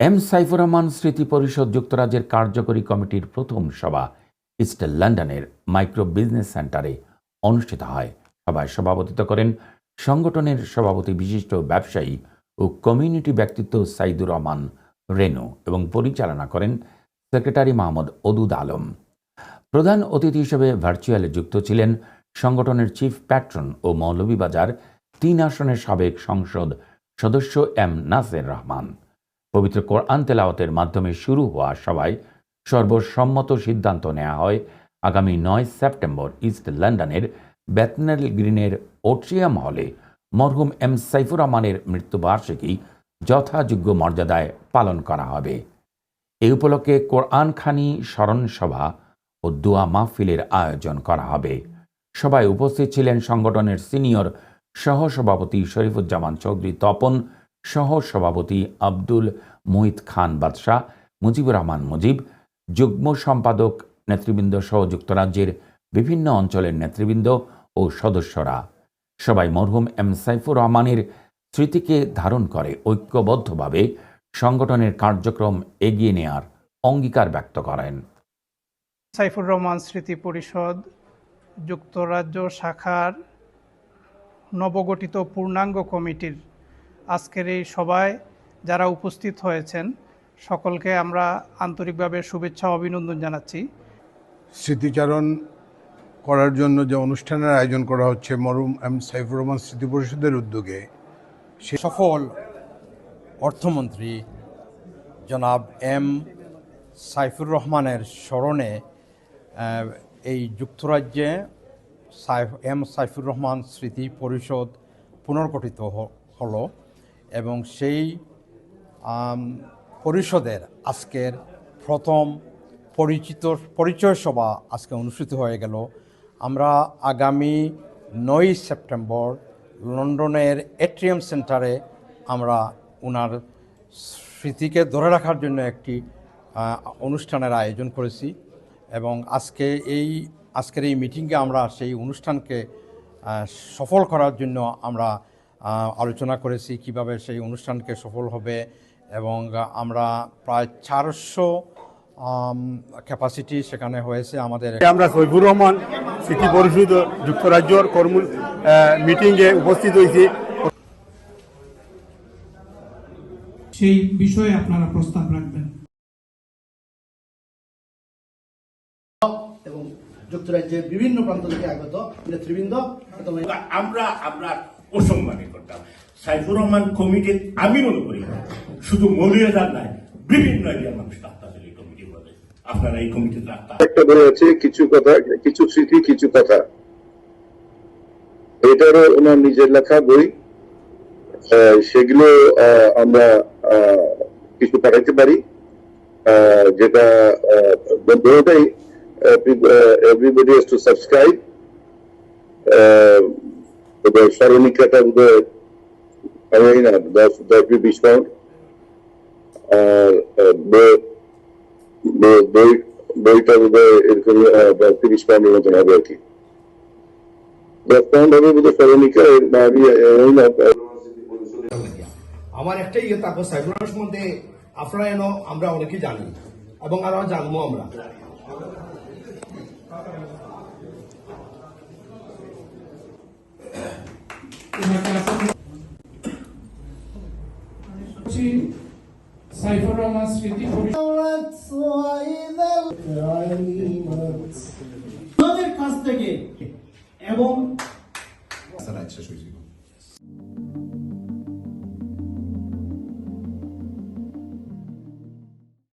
M Saifur Rahman স্মৃতি পরিষদ যুক্তরাজ্যের কার্যকরী কমিটির প্রথম সভা ইস্ট লন্ডনের মাইক্রো বিজনেস সেন্টারে অনুষ্ঠিত হয়। সভায় সভাপতিত্ব করেন সংগঠনের সভাপতি বিশিষ্ট ব্যবসায়ী ও কমিউনিটি ব্যক্তিত্ব সাইদুর রহমান রেনু এবং পরিচালনা করেন সেক্রেটারি মোহাম্মদ অদুদ আলম। প্রধান অতিথি হিসেবে ভার্চুয়ালে যুক্ত ছিলেন সংগঠনের চিফ প্যাট্রন ও মৌলভীবাজার তিন আসনের সাবেক সংসদ সদস্য এম নাসের রহমান। পবিত্র কোরআন তেলাওয়াতের মাধ্যমে শুরু হওয়া সভায় সর্বসম্মত সিদ্ধান্ত নেওয়া হয়। আগামী নয় সেপ্টেম্বর ইস্ট লন্ডনের ব্যাথনাল গ্রিনের ওট্রিয়াম হলে মরহুম এম সাইফুর রহমানের মৃত্যুবার্ষিকী যথাযোগ্য মর্যাদায় পালন করা হবে। এই উপলক্ষে কোরআন খানি স্মরণ সভা ও দোয়া মাহফিলের আয়োজন করা হবে। সভায় উপস্থিত ছিলেন সংগঠনের সিনিয়র সহসভাপতি শরীফুজ্জামান চৌধুরী তপন সহ সভাপতি আব্দুল মুহিত খান বাদশাহ, মুজিবুর রহমান মুজিব, যুগ্ম সম্পাদক নেতৃবৃন্দ সহ যুক্তরাজ্যের বিভিন্ন অঞ্চলের নেতৃবৃন্দ ও সদস্যরা। সবাই মরহুম এম সাইফুর রহমানের স্মৃতিকে ধারণ করে ঐক্যবদ্ধভাবে সংগঠনের কার্যক্রম এগিয়ে নেয়ার অঙ্গীকার ব্যক্ত করেন। সাইফুর রহমান স্মৃতি পরিষদ যুক্তরাজ্য শাখার নবগঠিত পূর্ণাঙ্গ কমিটির আজকের এই সভায় যারা উপস্থিত হয়েছেন সকলকে আমরা আন্তরিকভাবে শুভেচ্ছা ও অভিনন্দন জানাচ্ছি। স্মৃতিচারণ করার জন্য যে অনুষ্ঠানের আয়োজন করা হচ্ছে মরুম এম সাইফুর রহমান স্মৃতি পরিষদের উদ্যোগে সফল অর্থমন্ত্রী জনাব এম সাইফুর রহমানের স্মরণে এই যুক্তরাজ্যে সাইফ এম সাইফুর রহমান স্মৃতি পরিষদ পুনর্গঠিত হলো। এবং সেই পরিষদের আজকের প্রথম পরিচিত, পরিচয় সভা আজকে অনুষ্ঠিত হয়ে গেল। আমরা আগামী নয় সেপ্টেম্বর লন্ডনের এট্রিয়াম সেন্টারে আমরা ওনার স্মৃতিকে ধরে রাখার জন্য একটি অনুষ্ঠানের আয়োজন করেছি এবং আজকে এই, আজকের এই মিটিংয়ে আমরা সেই অনুষ্ঠানকে সফল করার জন্য আমরা আলোচনা করেছি কীভাবে সেই অনুষ্ঠানকে সফল হবে এবং আমরা প্রায় চারশো ক্যাপাসিটি সেখানে হয়েছে আমাদের। আমরা সৈফুর রহমান স্মৃতি পরিষদ যুক্তরাজ্যর কর্ম মিটিংয়ে উপস্থিত হয়েছি। সেই বিষয়ে আপনারা প্রস্তাব রাখবেন। এবং যুক্তরাজ্যের বিভিন্ন প্রান্ত থেকে আগত নেতৃবৃন্দ। আমরা আমরা অসম্মানে করতাম। সাইফুর রহমান কমিটির আমি মনে করি শুধু মৌলিয়াদার নাই বিভিন্ন এরিয়ার মানুষ কমিটি বলে। আপনারা এই একটা বই আছে কিছু কথা, কিছু স্মৃতি, কিছু কথা। এটারও ওনার নিজের লেখা বই। সেগুলো আমরা কিছু পাঠাইতে পারি। যেটা টু সাবস্ক্রাইব ওদের স্মরণিকাটা বোধহয় আমি জানি না দশ দশ কি বিশ পাউন্ড আর আহ, বই- বই- বই বইটা বোধ হয় এরকম আহ, প্রায় তিরিশ পাউন্ডের মতন হবে আর কি দশ পাউন্ড হবে বোধ হয় স্মরণিকা এর না আমি এই না আমার একটাই ইয়ে তারপর সাইফুলের সম্বন্ধে আপনারা এনো আমরা অনেকেই জানি এবং আরো জানবো আমরা স্মৃতি আমাদের কাছ থেকে এবং শেষ হয়েছে